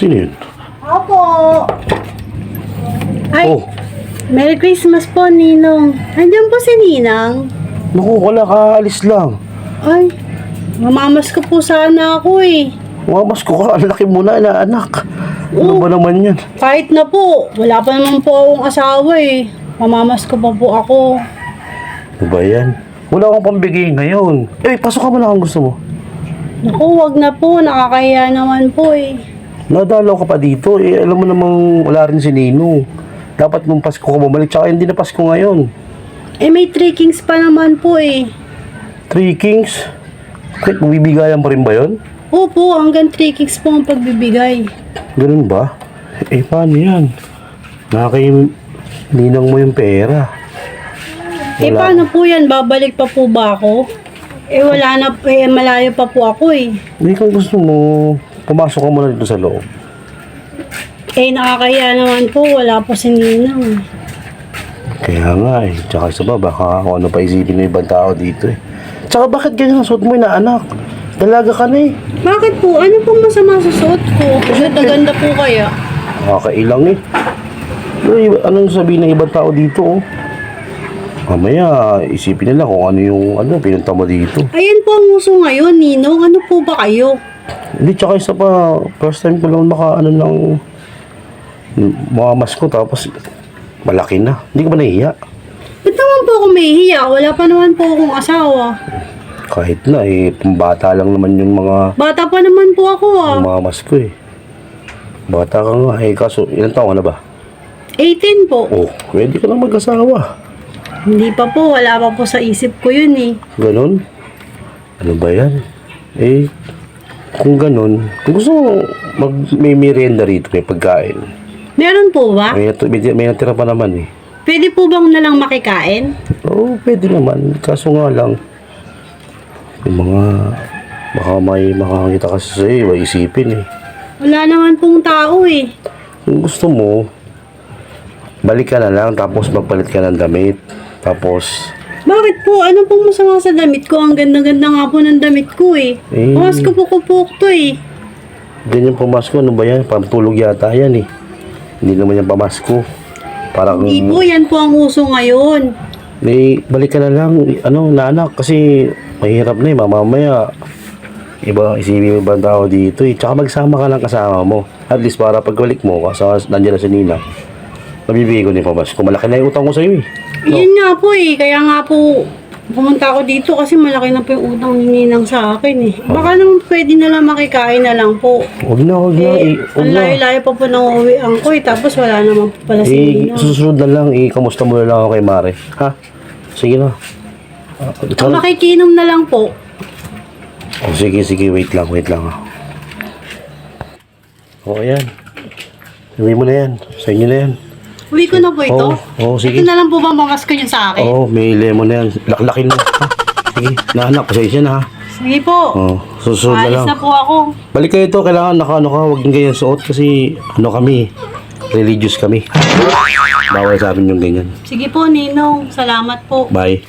Sino yun? Opo. Ay, Oh, Merry Christmas po, Ninong. Andiyan po si Ninang. naku, wala kaalis lang. Ay, mamamas ko po sana ako eh. Mamas ko ka, ang laki mo na, na anak. Ano ba naman yan? Kahit na po, wala pa naman po akong asawa eh. Mamamas ko pa po ako. Ano ba yan? Wala akong pambigay ngayon. Eh, pasok ka mo na kung gusto mo. Naku, wag na po. Nakakahiya naman po eh. Nadalaw ka pa dito. Eh, alam mo namang wala rin si Nino. Dapat nung Pasko ka bumalik. Tsaka hindi na Pasko ngayon. Eh, may three kings pa naman po eh. Three Kings. Kahit mabibigayan pa rin ba yun? Opo, hanggang three kings po ang pagbibigay. Ganun ba? Eh, paano yan? Nakakay ninang mo yung pera. Eh, Wala. paano po yan? Babalik pa po ba ako? Eh, wala na, eh, malayo pa po ako eh. Hindi kung gusto mo, pumasok ka muna dito sa loob. Eh, nakakahiya naman po. Wala po si Ninang. Kaya nga eh. Tsaka isa ba, baka kung ano pa isipin ng ibang tao dito eh. Tsaka bakit ganyan ang suot mo na anak? Dalaga ka na eh. Bakit po? Ano pong masama sa suot ko? Ganda-ganda po kaya. Nakakailang eh. Pero iba- anong sabihin ng ibang tao dito oh? Mamaya, isipin nila kung ano yung ano, pinunta mo dito. Ayan po ang uso ngayon, Ninong. Ano po ba kayo? Hindi, tsaka isa pa, first time ko lang maka, ano lang, mga mas ko, tapos, malaki na. Hindi ka ba nahihiya? Ba't naman po ako mahihiya? Wala pa naman po akong asawa. Kahit na, eh, pambata lang naman yung mga, Bata pa naman po ako ah. yung mga mas ko eh. Bata ka nga, eh, kaso, ilang taon ka na ba? 18 po. Oh, pwede ka na mag-asawa. Hindi pa po. Wala pa po sa isip ko yun eh. Ganon? Ano ba yan? Eh, kung ganon, kung gusto mo mag, may merienda rito, may pagkain. Meron po ba? May, may, may natira pa naman eh. Pwede po bang nalang makikain? Oo, pwede naman. Kaso nga lang, yung mga, baka may makakita kasi sa'yo, iba isipin eh. Wala naman pong tao eh. Kung gusto mo, balik ka na lang, tapos magpalit ka ng damit. Tapos, Bakit po? Ano pong masama sa damit ko? Ang ganda-ganda nga po ng damit ko eh. Eh. Mas kupukupuk to eh. ganyan pamasko, ano ba yan? Pantulog yata yan eh. Hindi naman yan pamasko. Parang, Hindi po, yan po ang uso ngayon. Eh, balik ka na lang, ano, na anak, kasi mahirap na eh, mamamaya. Iba, isipin mo ibang tao dito eh. Tsaka magsama ka lang kasama mo. At least para pagbalik mo, kasi nandiyan na si Nina, mabibigay ko din pa mas. Kung malaki na yung utang ko sa'yo eh. Yun nga po eh. Kaya nga po, pumunta ako dito kasi malaki na po yung utang ni Ninang sa akin eh. Baka naman pwede na lang makikain na lang po. Huwag na, huwag na, eh, Eh, huwag ang na. layo-layo pa po ng uwian ko eh. Tapos wala naman po pala si Eh, Ninang. susunod na lang, eh, kamusta mo na lang ako kay Mare. Ha? Sige na. Ah, Ang makikinom na lang po. Oh, sige, sige, wait lang, wait lang. ah. Oh, ayan. Sabi mo na yan. Sa inyo na yan. Uwi ko na po ito. Oo, oo, sige. Ito na lang po ba mamas ko yun sa akin? Oo, oh, may lemon na yan. Laklakin mo. ha? Sige, naanak, pasensya na ha. Sige po. Oo, susunod na Alis lang. na po ako. Balik kayo ito, kailangan naka ano ka, huwag yung ganyan suot kasi ano kami, religious kami. Bawal sa amin yung ganyan. Sige po, Ninong. Salamat po. Bye.